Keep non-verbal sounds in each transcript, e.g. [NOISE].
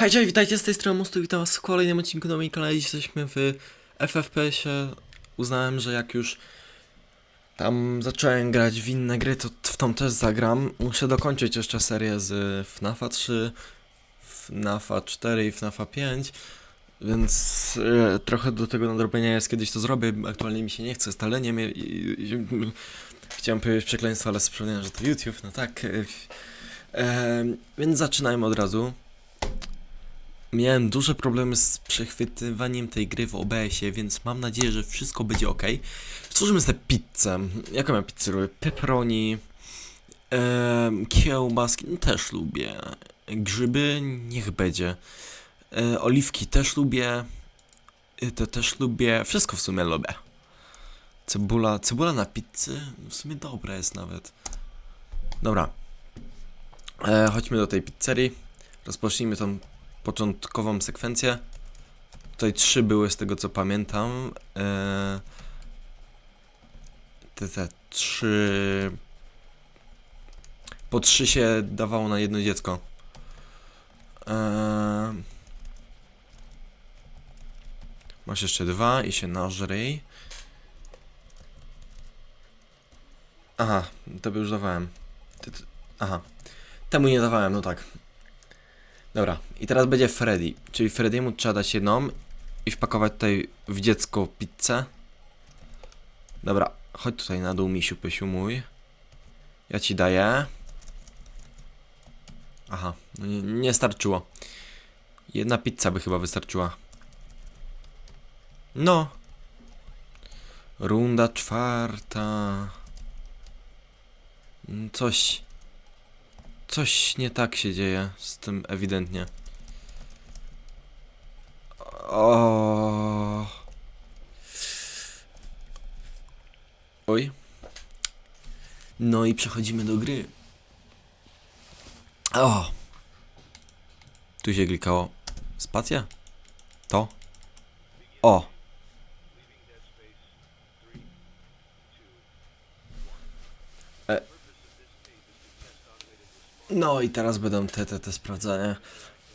Hej, cześć, witajcie z tej strony Mostu, witam was w kolejnym odcinku na moim kanale. Jesteśmy w FFPS-ie. Uznałem, że jak już tam zacząłem grać w inne gry, to w tą też zagram. Muszę dokończyć jeszcze serię z FNAFa 3, FNAFa 4 i FNAFa 5. Więc e, trochę do tego nadrobienia jest, kiedyś to zrobię, aktualnie mi się nie chce, staleniem i, i, i, Chciałem powiedzieć przekleństwo, ale przypomniałem, że to YouTube, no tak. e, e, więc zaczynajmy od razu. Miałem duże problemy z przechwytywaniem tej gry w OBS-ie, więc mam nadzieję, że wszystko będzie ok. Stworzymy sobie pizzę. Jaką ja pizzę lubię? Pepperoni, kiełbaski, no też lubię. Grzyby, niech będzie. E, oliwki też lubię. E, To też lubię. Wszystko w sumie lubię. Cebula, cebula na pizzy? W sumie dobra jest nawet. Dobra. E, chodźmy do tej pizzerii. Rozpocznijmy tą początkową sekwencję. Tutaj trzy były z tego co pamiętam. E, te, te trzy. Po trzy się dawało na jedno dziecko. E, masz jeszcze dwa i się nażrej. Aha, to by już dawałem. Aha. Temu nie dawałem, no tak. Dobra, i teraz będzie Freddy. Czyli Freddymu trzeba dać jedną i wpakować tutaj w dziecko pizzę. Dobra, chodź tutaj na dół, misiu, pysiu mój. Ja ci daję. Aha, no nie, nie starczyło. Jedna pizza by chyba wystarczyła. No. Runda czwarta. Mm, Coś. Coś nie tak się dzieje z tym ewidentnie. O. Oj. No i przechodzimy do gry. O. Tu się klikało. Spacja? To. O. No i teraz będą te, te, te sprawdzania.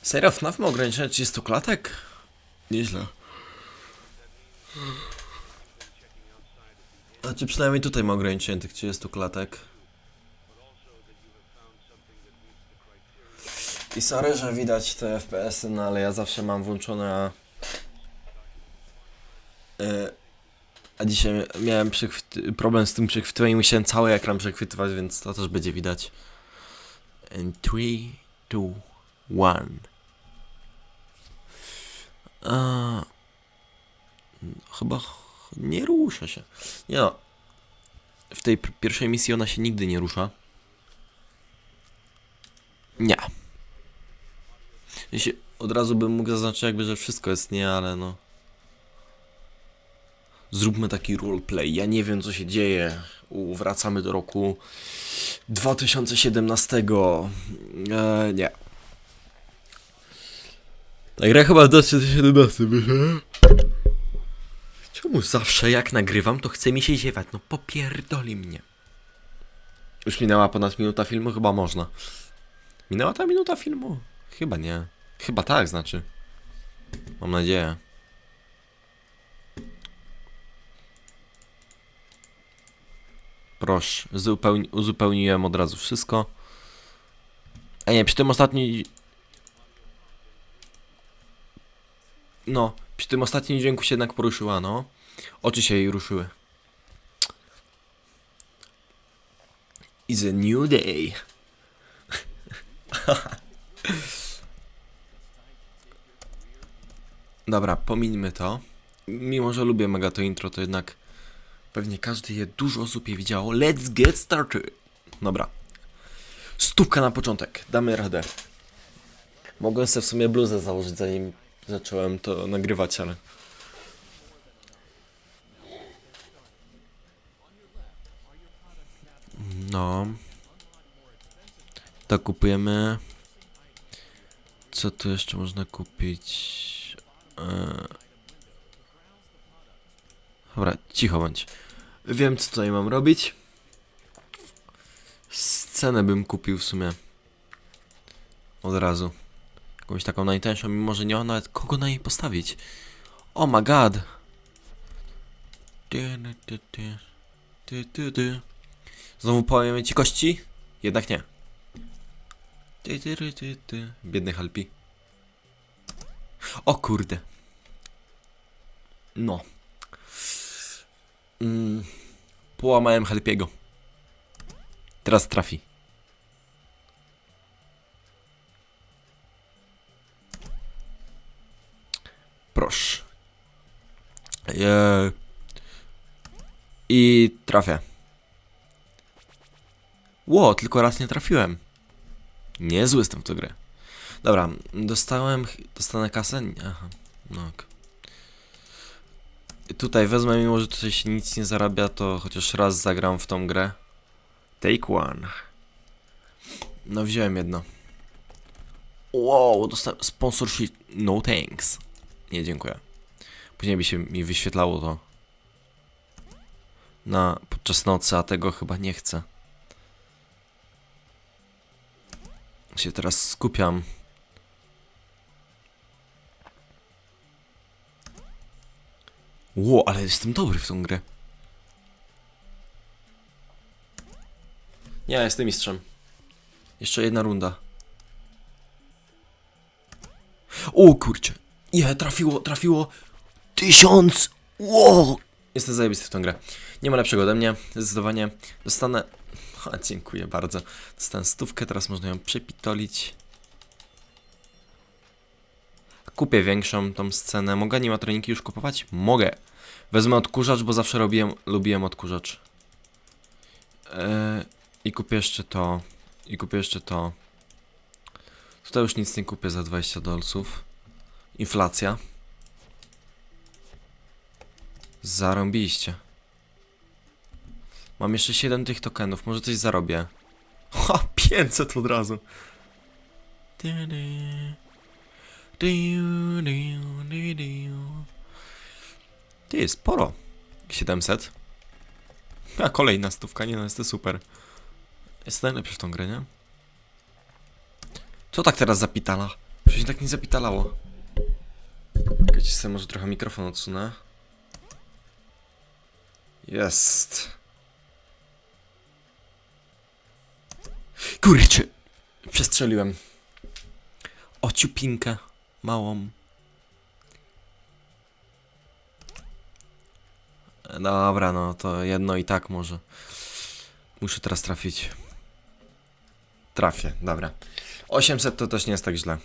Serio FNAF ma ograniczenie 30 klatek? Nieźle. Znaczy przynajmniej tutaj ma ograniczenie tych 30 klatek. I sorry, że widać te FPS-y, no ale ja zawsze mam włączone a... E, a dzisiaj miałem problem z tym przechwytywaniem i musiałem cały ekran przechwytywać, więc to też będzie widać. And 3, 2, 1. A, chyba ch- nie rusza się. Nie no. W tej pierwszej misji ona się nigdy nie rusza. Nie. Jeśli od razu bym mógł zaznaczyć jakby, że wszystko jest nie, ale no. Zróbmy taki roleplay. Ja nie wiem co się dzieje. Wracamy do roku 2017. E, nie. Ta gra chyba w 2017 wyszła. Czemu zawsze jak nagrywam, to chce mi się ziewać? No popierdoli mnie. Już minęła ponad minuta filmu? Chyba można. Minęła ta minuta filmu? Chyba nie. Chyba tak, znaczy. Mam nadzieję. Proszę, zupełni- uzupełniłem od razu wszystko. A nie, przy tym ostatnim... No, przy tym ostatnim dźwięku się jednak poruszyła, no. Oczy się jej ruszyły. Is a new day. [LAUGHS] Dobra, pomińmy to. Mimo, że lubię mega to intro, to jednak pewnie każdy je, dużo osób je widziało. Let's get started. Dobra. Stówka na początek. Damy radę. Mogłem sobie w sumie bluzę założyć, zanim zacząłem to nagrywać, ale... No. To kupujemy. Co tu jeszcze można kupić? Eee... Dobra, cicho bądź. Wiem, co tutaj mam robić. Scenę bym kupił w sumie. Od razu. Jakąś taką najtańszą, mimo że nie ma nawet kogo na niej postawić. Oh my god. Znowu powiemy ci kości? Jednak nie. Biedny Halpi. O kurde. No. Mm. Połamałem Halpiego. Teraz trafi. Proszę. Eee. I trafię. Ło, tylko raz nie trafiłem. Niezły jestem w tę grę. Dobra, dostałem. Dostanę kasę? Aha, no. Tutaj wezmę, mimo że tutaj się nic nie zarabia, to chociaż raz zagram w tą grę. Take one. No, wziąłem jedno. Wow, dostałem sponsorship. No thanks. Nie, dziękuję. Później by się mi wyświetlało to. Na podczas nocy, a tego chyba nie chcę. Się teraz skupiam. Ło, ale jestem dobry w tą grę. Nie, jestem mistrzem. Jeszcze jedna runda. O kurczę. Nie, trafiło, trafiło. Tysiąc! Ło! Jestem zajebisty w tą grę. Nie ma lepszego ode mnie. Zdecydowanie dostanę... [LAUGHS] A, dziękuję bardzo. Dostanę stówkę, teraz można ją przepitolić. Kupię większą tą scenę. Mogę animatroniki już kupować? Mogę. Wezmę odkurzacz, bo zawsze robiłem, lubiłem odkurzacz. Eee, I kupię jeszcze to. I kupię jeszcze to. Tutaj już nic nie kupię za 20 dolców. Inflacja. Zarąbiście. Mam jeszcze 7 tych tokenów, może coś zarobię. [LAUGHS] Ha, 500 od razu. Ty, jest sporo. 700. A kolejna stówka, nie no, jest to super. Jest najlepszy w tą grę, nie? Co tak teraz zapitala? Przecież tak nie zapitalało. Czekajcie sobie, może trochę mikrofon odsunę. Jest. Kurczę. Przestrzeliłem. O ciupinkę. Małą. Dobra, no to jedno i tak może. Muszę teraz trafić. Trafię, dobra. 800 to też nie jest tak źle.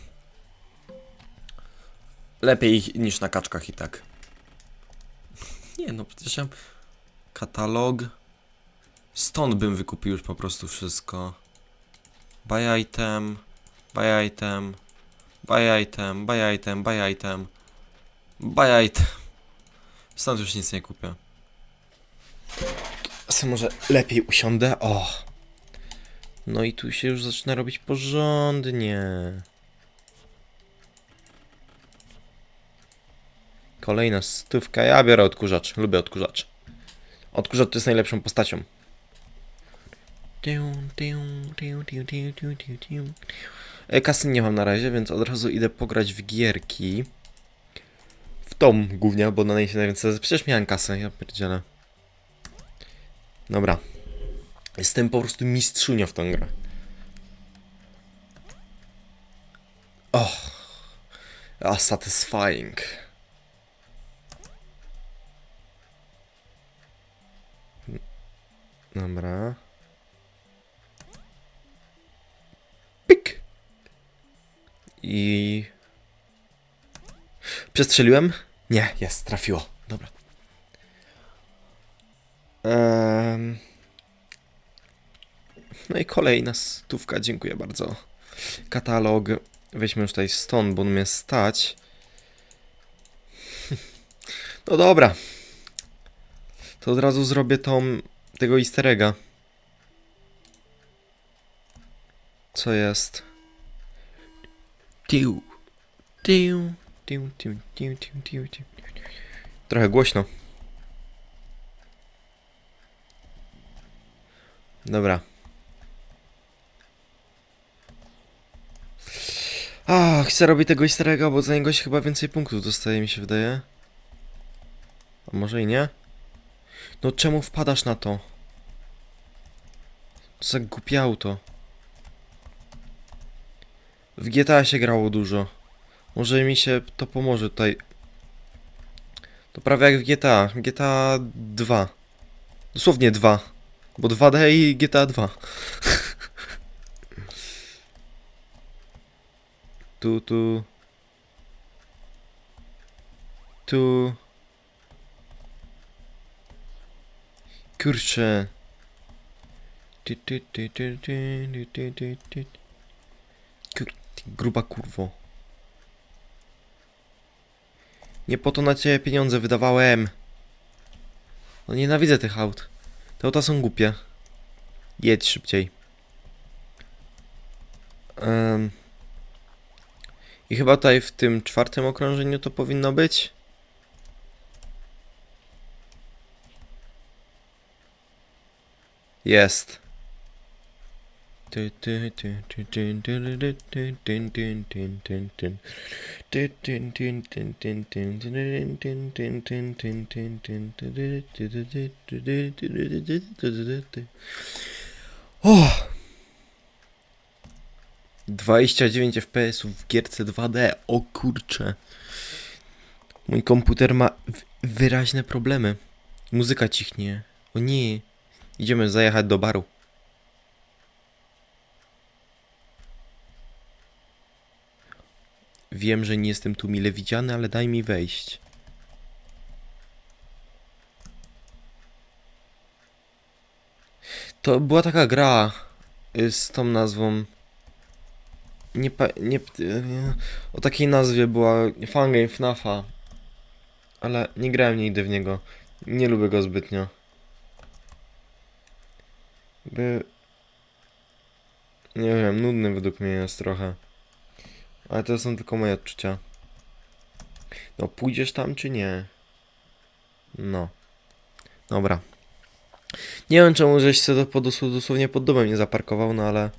Lepiej niż na kaczkach i tak. Nie no, przecież ja... Katalog. Stąd bym wykupił już po prostu wszystko. Buy item. Buy item. Buy item. Buy item. Buy item. Buy item. Stąd już nic nie kupię. Sobie może lepiej usiądę. O. No i tu się już zaczyna robić porządnie. Kolejna stówka. Ja biorę odkurzacz. Lubię odkurzacz. Odkurzacz to jest najlepszą postacią. E, Kasy nie mam na razie, więc od razu idę pograć w gierki. W tą głównie, bo na niej się najwięcej... Przecież miałem kasę, ja pierdzielę. Dobra. Jestem po prostu mistrzunią w tą grę. Oh. A satisfying. Dobra. I... Przestrzeliłem? Nie, jest, trafiło. Dobra. No i kolejna stówka, dziękuję bardzo. Katalog. Weźmy już tutaj stąd, bo on mnie stać. [LAUGHS] No dobra. To od razu zrobię tą, tego easter egga. Co jest? Tiu. Tiu. Tiu, tiu, tiu, tiu, tiu, tiu. Trochę głośno. Dobra. A, chcę robić tego easter bo za niego się chyba więcej punktów dostaje, mi się wydaje. A może i nie? No czemu wpadasz na to? To za głupie auto. W GTA się grało dużo. Może mi się to pomoże tutaj. To prawie jak w GTA. GTA 2. Dosłownie 2. Bo 2D i GTA 2. [LAUGHS] tu, tu. Tu. Kurczę. Ty, ty, ty, ty, ty, ty, ty, ty, ty. Gruba kurwo. Nie po to na ciebie pieniądze wydawałem. No nienawidzę tych aut. Te auta są głupie. Jedź szybciej. Em. I chyba tutaj w tym czwartym okrążeniu to powinno być. Jest. Oh! 29 fps w gierce 2D, o kurcze. Mój komputer ma wyraźne problemy. Muzyka cichnie. O nie. Idziemy zajechać do baru. Wiem, że nie jestem tu mile widziany, ale daj mi wejść. To była taka gra y, z tą nazwą. Nie, pa, nie, y, nie o takiej nazwie była Fangame FNAFa. Ale nie grałem nigdy w niego. Nie lubię go zbytnio. By... Nie wiem, nudny według mnie jest trochę. Ale to są tylko moje odczucia. No, pójdziesz tam czy nie? No. Dobra. Nie wiem czemu żeś się to dosłownie pod domem nie zaparkował, no ale...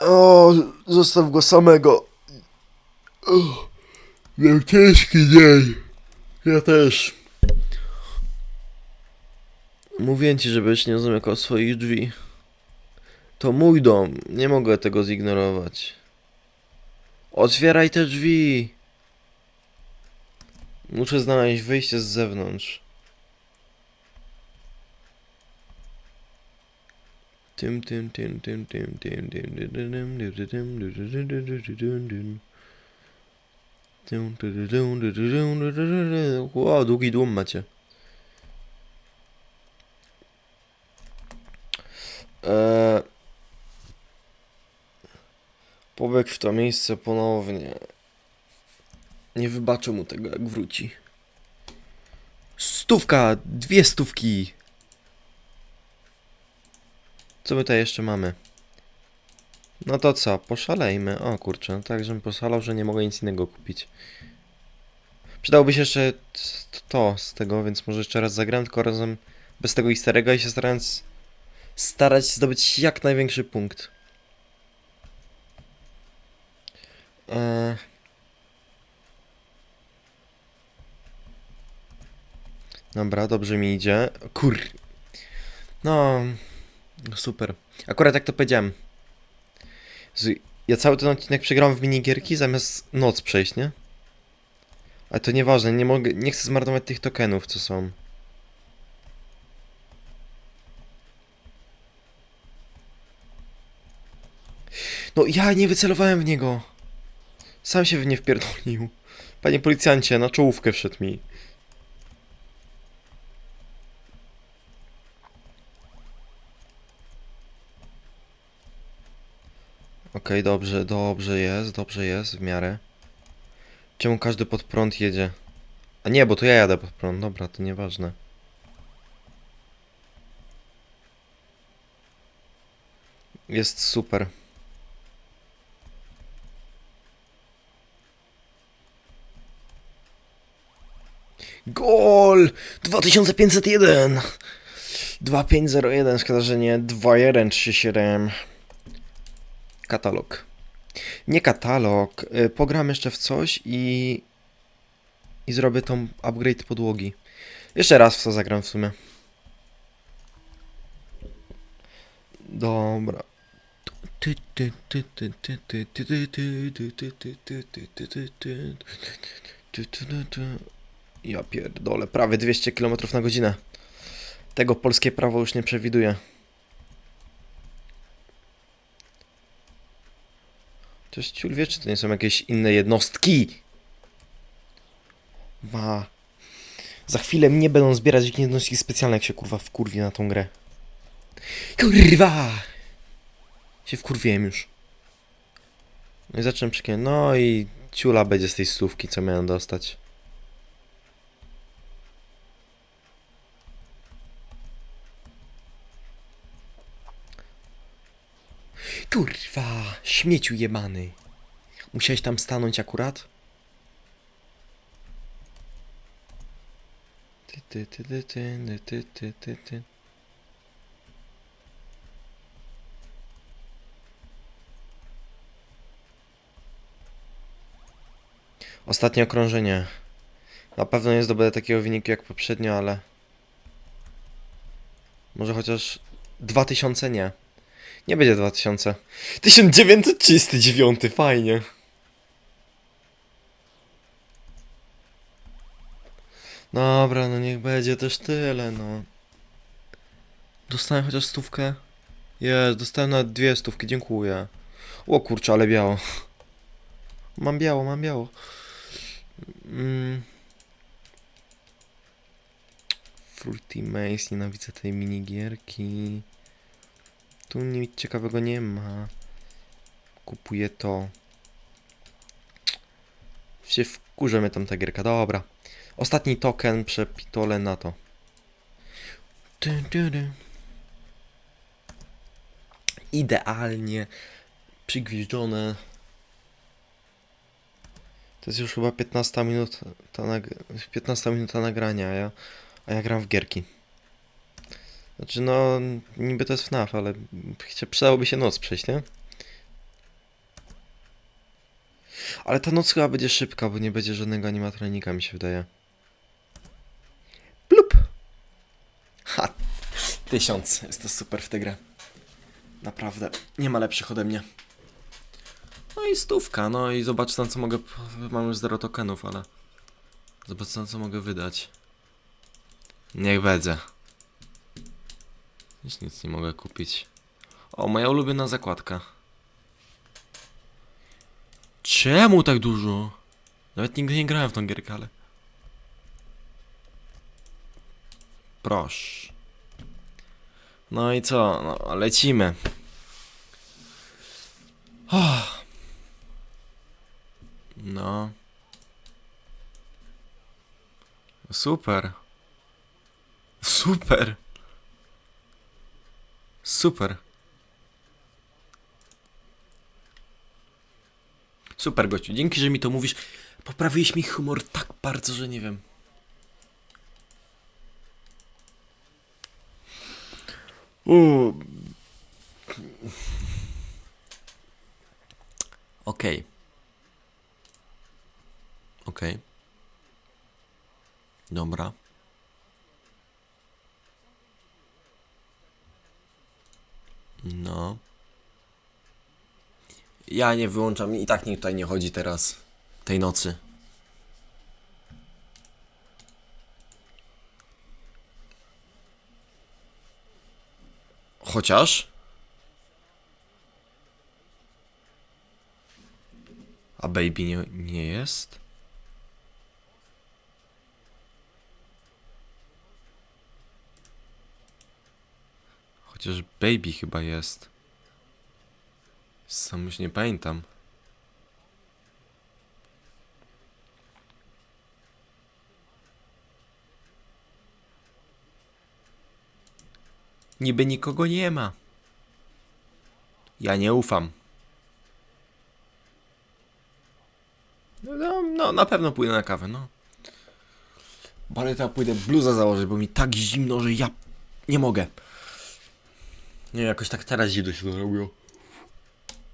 O, zostaw go samego. O, miał ciężki dzień. Ja też. Mówię ci, żebyś nie zamykał swoich drzwi. To mój dom, nie mogę tego zignorować. Otwieraj te drzwi. Muszę znaleźć wyjście z zewnątrz. Tym, tym, tym, tym, tym, tym, tym, tym, tym, tym, tym, tym, tym, tym, tym, tym, tym, tym. Tym, tym, tym, tym, tym, tym, tym, tym. Wow, długi dłum macie. Eee, pobiegł w to miejsce ponownie. Nie wybaczę mu tego, jak wróci. Stówka! Dwie stówki! Co my tutaj jeszcze mamy? No to co, poszalejmy. O kurczę, no tak, żebym poszalał, że nie mogę nic innego kupić. Przydałoby się jeszcze to z tego, więc może jeszcze raz zagram, tylko razem bez tego easter i się starając starać zdobyć jak największy punkt. Eee... Dobra, dobrze mi idzie. Kur... No... Super. Akurat jak to powiedziałem. Ja cały ten odcinek przegrałem w minigierki zamiast noc przejść, nie? Ale to nieważne, nie mogę, nie chcę zmarnować tych tokenów, co są. No ja nie wycelowałem w niego. Sam się w nie wpierdolił. Panie policjancie, na czołówkę wszedł mi. Okej, dobrze, dobrze jest, dobrze jest, w miarę. Czemu każdy pod prąd jedzie? A nie, bo to ja jadę pod prąd, dobra, to nieważne. Jest super. Gol! 2501! 2501, szkoda, że nie 2137 katalog. Nie katalog, pogram jeszcze w coś i, i zrobię tą upgrade podłogi. Jeszcze raz w co zagram w sumie. Dobra. Ja pierdolę, prawie 200 km na godzinę. Tego polskie prawo już nie przewiduje. To jest ciul wie, czy to nie są jakieś inne jednostki? Ma. Za chwilę mnie będą zbierać jakieś jednostki specjalne, jak się kurwa wkurwi na tą grę. Kurwa! Się wkurwiłem już. No i zacząłem przekiwać. No i ciula będzie z tej stówki, co miałem dostać. Kurwa, śmieciu jebany. Musiałeś tam stanąć akurat? Ty, ty, ty, ty, ty, ty, ty, ty, ty. Ostatnie okrążenie. Na pewno nie zdobędę takiego wyniku jak poprzednio, ale... Może chociaż 2000 nie. Nie będzie 2000. 1939, fajnie. Dobra, no niech będzie też tyle, no. Dostałem chociaż stówkę? Jest, dostałem nawet dwie stówki, dziękuję. O kurczę, ale biało. Mam biało, mam biało. Mm. Fruity Maze, nienawidzę tej minigierki. Tu nic ciekawego nie ma. Kupuję to. Się wkurza mnie tam ta gierka. Dobra. Ostatni token przepitole na to. Idealnie przygwiżdżone. To jest już chyba 15 minut ta nag- 15 minuta nagrania, a ja, a ja gram w gierki. Znaczy no, niby to jest FNAF, ale przydałoby się noc przejść, nie? Ale ta noc chyba będzie szybka, bo nie będzie żadnego animatronika, mi się wydaje. Plup! Ha! Tysiąc. Jest to super w tę grę. Naprawdę. Nie ma lepszych ode mnie. No i stówka, no i zobacz tam co mogę... Mam już zero tokenów, ale... Zobacz tam co mogę wydać. Niech będzie. Już nic nie mogę kupić. O, moja ulubiona zakładka. Czemu tak dużo? Nawet nigdy nie grałem w tą gierkę, ale... Proszę. No i co? No, lecimy. Oh. No. Super. Super. Super. Super, gościu. Dzięki, że mi to mówisz. Poprawiłeś mi humor tak bardzo, że nie wiem. Okej. Okej. Dobra. No. Ja nie wyłączam i tak nikt tutaj nie chodzi teraz. Tej nocy. Chociaż. A baby nie, nie jest? Chociaż baby chyba jest. Sam już nie pamiętam. Niby nikogo nie ma. Ja nie ufam. No, no, no na pewno pójdę na kawę, no. Baleta pójdę bluza założyć, bo mi tak zimno, że ja nie mogę. Nie, jakoś tak teraz zimno się zrobiło.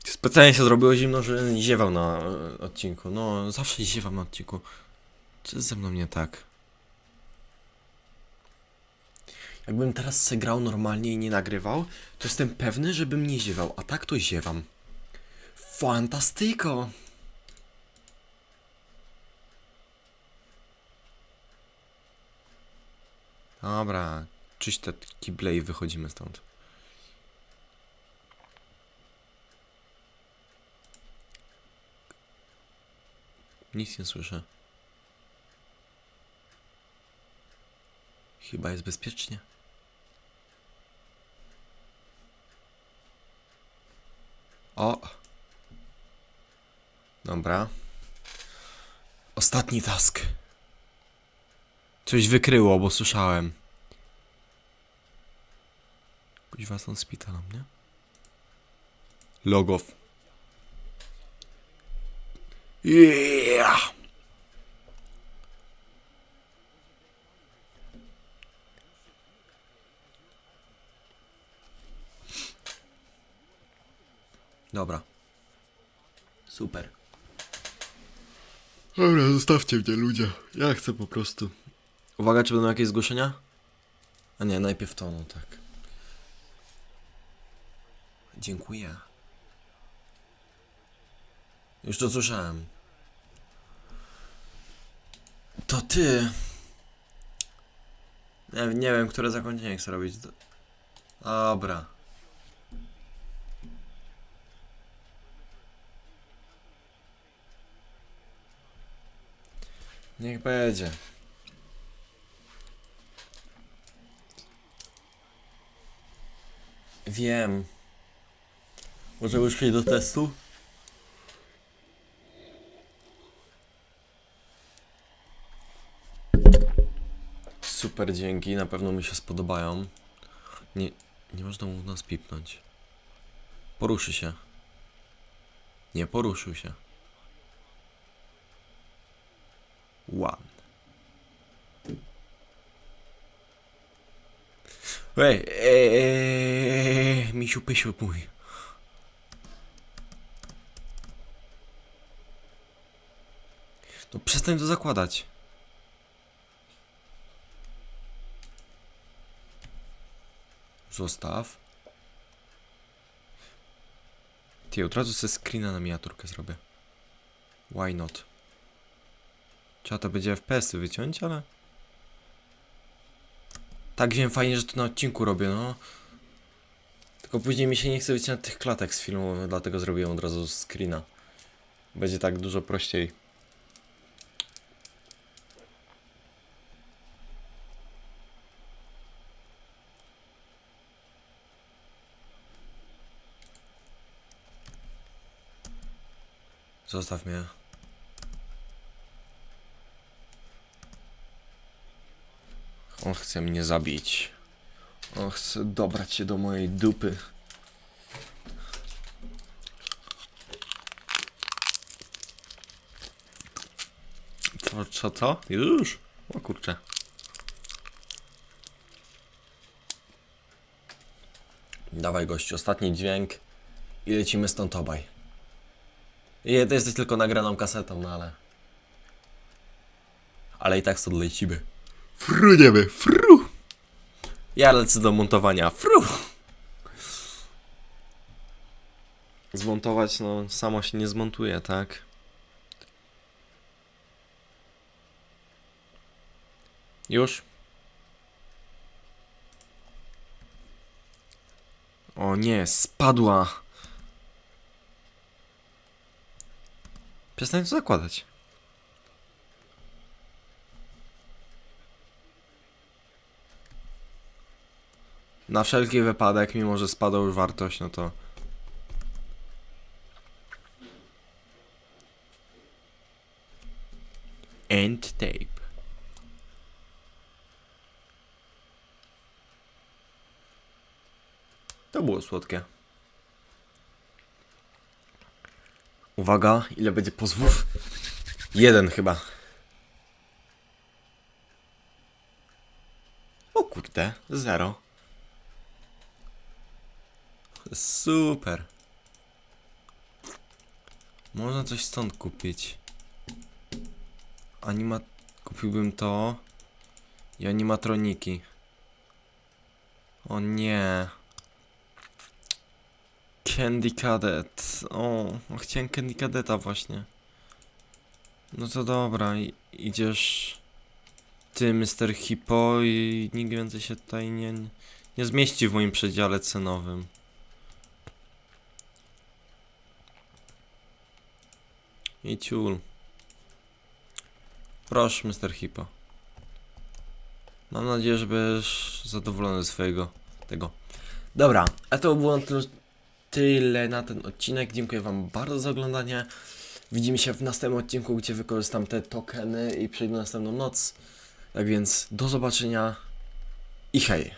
Specjalnie się zrobiło zimno, że ziewał na e, odcinku. No, zawsze ziewam na odcinku. Co jest ze mną nie tak? Jakbym teraz se grał normalnie i nie nagrywał, to jestem pewny, żebym nie ziewał, a tak to ziewam. Fantastyko! Dobra, czyść te kible i wychodzimy stąd. Nic nie słyszę. Chyba jest bezpiecznie. O! Dobra. Ostatni task. Coś wykryło, bo słyszałem. Kuźwa są szpitalem, nie? Logow. Yeah! Dobra. Super. Dobra, zostawcie mnie ludzie. Ja chcę po prostu. Uwaga, czy będą jakieś zgłoszenia? A nie, najpierw to, no tak. Dziękuję. Już to słyszałem. To ty. Nie, nie wiem, które zakończenie chcę robić. Do- Dobra. Niech będzie. Wiem. Może już przejść do testu? Super, dzięki, na pewno mi się spodobają. Nie, nie można mu nas pipnąć. Poruszy się. Nie poruszył się. One. Ej, ej, ej, misiu pysiu mój. No przestań to zakładać. Zostaw. Ty, od razu sobie screena na miniaturkę zrobię. Why not? Trzeba to będzie FPS-y wyciąć, ale... Tak wiem, fajnie, że to na odcinku robię, no. Tylko później mi się nie chce wycinać tych klatek z filmu, dlatego zrobiłem od razu screena. Będzie tak dużo prościej. Zostaw mnie. On chce mnie zabić. On chce dobrać się do mojej dupy. Co, co, co? Już? O kurczę. Dawaj gościu, ostatni dźwięk i lecimy stąd obaj. I to jesteś tylko nagraną kasetą, no ale... Ale i tak stąd lecimy. Fruniemy, fru! Ja lecę do montowania, fru! Zmontować, no, samo się nie zmontuje, tak? Już? O nie, spadła! Przestań to zakładać. Na wszelki wypadek, mimo że spadła już wartość, no to... End tape. To było słodkie. Uwaga, ile będzie pozwów? Jeden chyba. O kurde, zero. Super. Można coś stąd kupić. Anima... Kupiłbym to. I animatroniki. O nie. Candy Cadet. O, no chciałem Candy Cadeta właśnie. No to dobra, idziesz ty, Mr. Hippo i nikt więcej się tutaj nie, nie zmieści w moim przedziale cenowym. I ciul. Proszę, Mr. Hippo. Mam nadzieję, że będziesz zadowolony ze swojego tego. Dobra, a to było na tyle na ten odcinek. Dziękuję Wam bardzo za oglądanie. Widzimy się w następnym odcinku, gdzie wykorzystam te tokeny i przejdę na następną noc. Tak więc do zobaczenia i hej!